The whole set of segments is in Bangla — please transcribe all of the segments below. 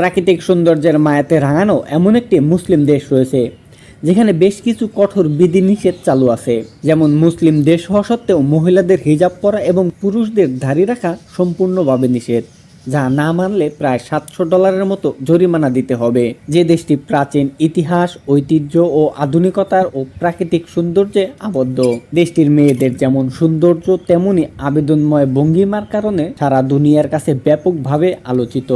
প্রাকৃতিক সৌন্দর্যের মায়াতে রাঙানো এমন একটি মুসলিম দেশ রয়েছে, যেখানে বেশ কিছু কঠোর বিধিনিষেধ চালু আছে। যেমন মুসলিম দেশ হওয়া সত্ত্বেও মহিলাদের হিজাব পরা এবং পুরুষদের ধারি রাখা সম্পূর্ণভাবে নিষেধ। যা না মানলে প্রায় সাতশো ডলারের মতো জরিমানা দিতে হবে। যে দেশটি প্রাচীন ইতিহাস, ঐতিহ্য ও আধুনিকতার ও প্রাকৃতিক সৌন্দর্যে আবদ্ধ। দেশটির মেয়েদের যেমন সৌন্দর্য, তেমনি আবেদনময় ভঙ্গিমার কারণে সারা দুনিয়ার কাছে ব্যাপকভাবে আলোচিত।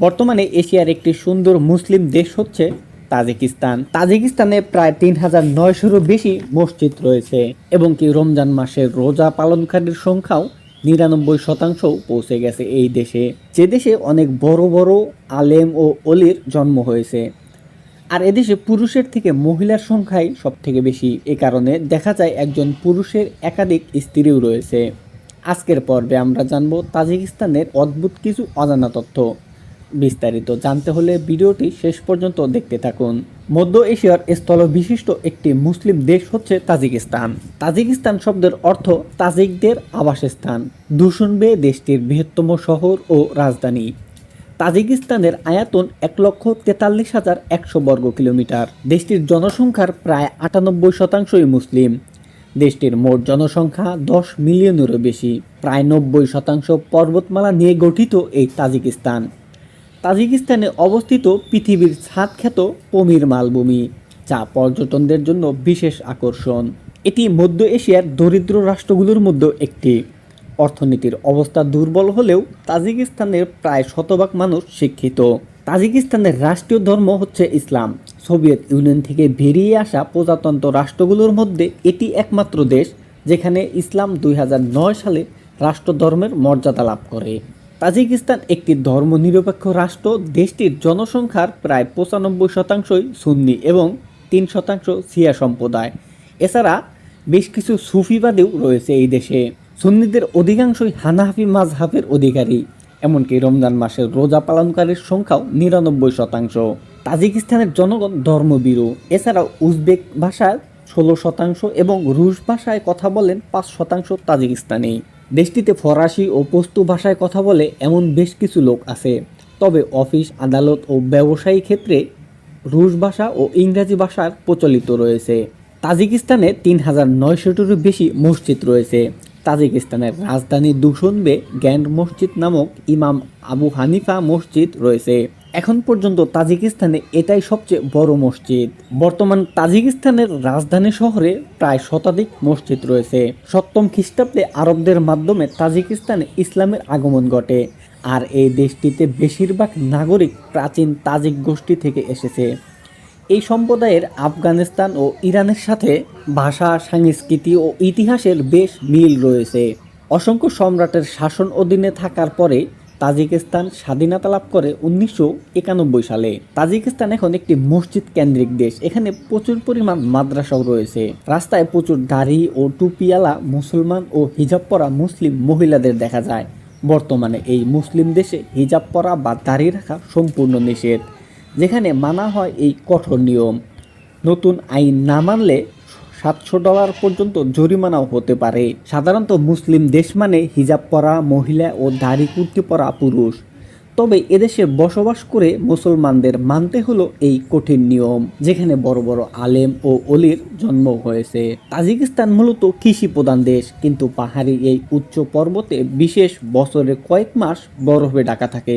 বর্তমানে এশিয়ার একটি সুন্দর মুসলিম দেশ হচ্ছে তাজিকিস্তান। তাজিকিস্তানে প্রায় তিন হাজার নয়শোরও বেশি মসজিদ রয়েছে এবং কি রমজান মাসের রোজা পালনকারীর সংখ্যাও নিরানব্বই শতাংশ পৌঁছে গেছে এই দেশে। যে দেশে অনেক বড় বড় আলেম ও অলির জন্ম হয়েছে। আর এদেশে পুরুষের থেকে মহিলার সংখ্যাই সব থেকে বেশি। এ কারণে দেখা যায় একজন পুরুষের একাধিক স্ত্রীও রয়েছে। আজকের পর্বে আমরা জানব তাজিকিস্তানের অদ্ভুত কিছু অজানা তথ্য। বিস্তারিত জানতে হলে ভিডিওটি শেষ পর্যন্ত দেখতে থাকুন। মধ্য এশিয়ার স্থল বিশিষ্ট একটি মুসলিম দেশ হচ্ছে তাজিকিস্তান। তাজিকিস্তান শব্দের অর্থ তাজিকদের আবাসস্থান। দুশনবে দেশটির বৃহত্তম শহর ও রাজধানী। তাজিকিস্তানের আয়াতন এক লক্ষ তেতাল্লিশ হাজার একশো বর্গ কিলোমিটার। দেশটির জনসংখ্যার প্রায় আটানব্বই শতাংশই মুসলিম। দেশটির মোট জনসংখ্যা দশ মিলিয়নেরও বেশি। প্রায় নব্বই শতাংশ পর্বতমালা নিয়ে গঠিত এই তাজিকিস্তান। তাজিকিস্তানে অবস্থিত পৃথিবীর ছাদ খ্যাত পমির মালভূমি, যা পর্যটনদের জন্য বিশেষ আকর্ষণ। এটি মধ্য এশিয়ার দরিদ্র রাষ্ট্রগুলোর মধ্যে একটি। অর্থনীতির অবস্থা দুর্বল হলেও তাজিকিস্তানের প্রায় শতভাগ মানুষ শিক্ষিত। তাজিকিস্তানের রাষ্ট্রীয় ধর্ম হচ্ছে ইসলাম। সোভিয়েত ইউনিয়ন থেকে বেরিয়ে আসা প্রজাতন্ত্র রাষ্ট্রগুলোর মধ্যে এটি একমাত্র দেশ, যেখানে ইসলাম দুই হাজার নয় সালে রাষ্ট্রধর্মের মর্যাদা লাভ করে। তাজিকিস্তান একটি ধর্মনিরপেক্ষ রাষ্ট্র, দেশটির জনসংখ্যার প্রায় পঁচানব্বই শতাংশই সুন্নি এবং তিন শতাংশ সিয়া সম্প্রদায়। এছাড়া বেশ কিছু সুফিবাদীও রয়েছে এই দেশে। সুন্নিদের অধিকাংশই হানাহাফি মাজহাবের অধিকারী, এমনকি রমজান মাসের রোজা পালনকারীর সংখ্যাও নিরানব্বই শতাংশ। তাজিকিস্তানের জনগণ ধর্মবিরু এছাড়াও উজবেক ভাষায় ষোলো শতাংশ এবং রুশ ভাষায় কথা বলেন পাঁচ শতাংশ তাজিকিস্তানি। দেশটিতে ফরাসি ও পস্তু ভাষায় কথা বলে এমন বেশ কিছু লোক আছে। তবে অফিস, আদালত ও ব্যবসায়ী ক্ষেত্রে রুশ ভাষা ও ইংরাজি ভাষার প্রচলিত রয়েছে। তাজিকিস্তানে তিন হাজার নয়শোটিরও বেশি মসজিদ রয়েছে। তাজিকিস্তানের রাজধানী দুশনবে গ্যান্ড মসজিদ নামক ইমাম আবু হানিফা মসজিদ রয়েছে। এখন পর্যন্ত তাজিকিস্তানে এটাই সবচেয়ে বড় মসজিদ। বর্তমান তাজিকিস্তানের রাজধানী শহরে প্রায় শতাধিক মসজিদ রয়েছে। সপ্তম খ্রিস্টাব্দে আরবদের মাধ্যমে তাজিকিস্তানে ইসলামের আগমন ঘটে, আর এই দেশটিতে বেশিরভাগ নাগরিক প্রাচীন তাজিক গোষ্ঠী থেকে এসেছে। এই সম্প্রদায়ের আফগানিস্তান ও ইরানের সাথে ভাষা, সংস্কৃতি ও ইতিহাসের বেশ মিল রয়েছে। অসংখ্য সম্রাটের শাসন অধীনে থাকার পরে তাজিকিস্তান স্বাধীনতা লাভ করে উনিশশো একানব্বই সালে। তাজিকিস্তান এখন একটি মসজিদ কেন্দ্রিক দেশ। এখানে প্রচুর পরিমাণ মাদ্রাসাও রয়েছে। রাস্তায় প্রচুর দাড়ি ও টুপিয়ালা মুসলমান ও হিজাব পরা মুসলিম মহিলাদের দেখা যায়। বর্তমানে এই মুসলিম দেশে হিজাব পরা বা দাড়ি রাখা সম্পূর্ণ নিষেধ, যেখানে মানা হয় এই কঠোর নিয়ম। নতুন আইন না মানলে সাতশো ডলার পর্যন্ত জরিমানাও হতে পারে। সাধারণত মুসলিম দেশ মানে হিজাব পরা, মহিলা ও দাড়ি কুর্তি পরা পুরুষ। তবে এদেশে বসবাস করে মুসলমানদের মানতে হলো এই কঠিন নিয়ম, যেখানে বড় বড় আলেম ও অলির জন্ম হয়েছে। তাজিকিস্তান মূলত কৃষি প্রধান দেশ, কিন্তু পাহাড়ি এই উচ্চ পর্বতে বিশেষ বছরে কয়েক মাস বরফে ঢাকা থাকে।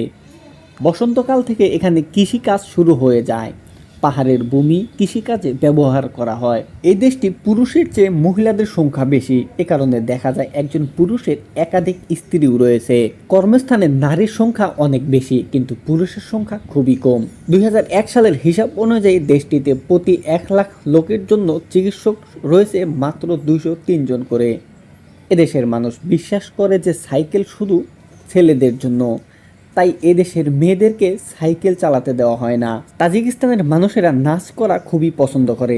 বসন্তকাল থেকে এখানে কৃষিকাজ শুরু হয়ে যায়। পাহাড়ের ভূমি কৃষিকাজে ব্যবহার করা হয়। এই দেশটি পুরুষের চেয়ে মহিলাদের সংখ্যা বেশি। এ কারণে দেখা যায় একজন পুরুষের একাধিক স্ত্রীও রয়েছে। কর্মস্থানে নারীর সংখ্যা অনেক বেশি, কিন্তু পুরুষের সংখ্যা খুবই কম। দুই হাজার এক সালের হিসাব অনুযায়ী দেশটিতে প্রতি এক লাখ লোকের জন্য চিকিৎসক রয়েছে মাত্র দুইশো জন করে। এদেশের মানুষ বিশ্বাস করে যে সাইকেল শুধু ছেলেদের জন্য। তাই এদেশের মেয়েদেরকে সাইকেল চালাতে দেওয়া হয় না। তাজিকিস্তানের মানুষেরা নাচ করা খুবই পছন্দ করে।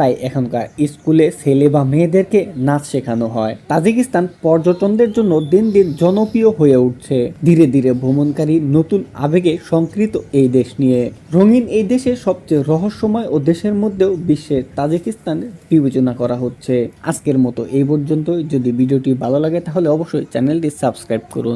তাই এখনকার স্কুলে ছেলে বা মেয়েদেরকে নাচ শেখানো হয়। তাজিকিস্তান পর্যটনদের জন্য দিন দিন জনপ্রিয় হয়ে উঠছে। ধীরে ধীরে ভ্রমণকারী নতুন আবেগে সংকৃত এই দেশ নিয়ে। রঙিন এই দেশে সবচেয়ে রহস্যময় ও দেশের মধ্যেও বিশ্বের তাজিকিস্তান বিবেচনা করা হচ্ছে। আজকের মতো এই পর্যন্ত যদি ভিডিওটি ভালো লাগে তাহলে অবশ্যই চ্যানেলটি সাবস্ক্রাইব করুন।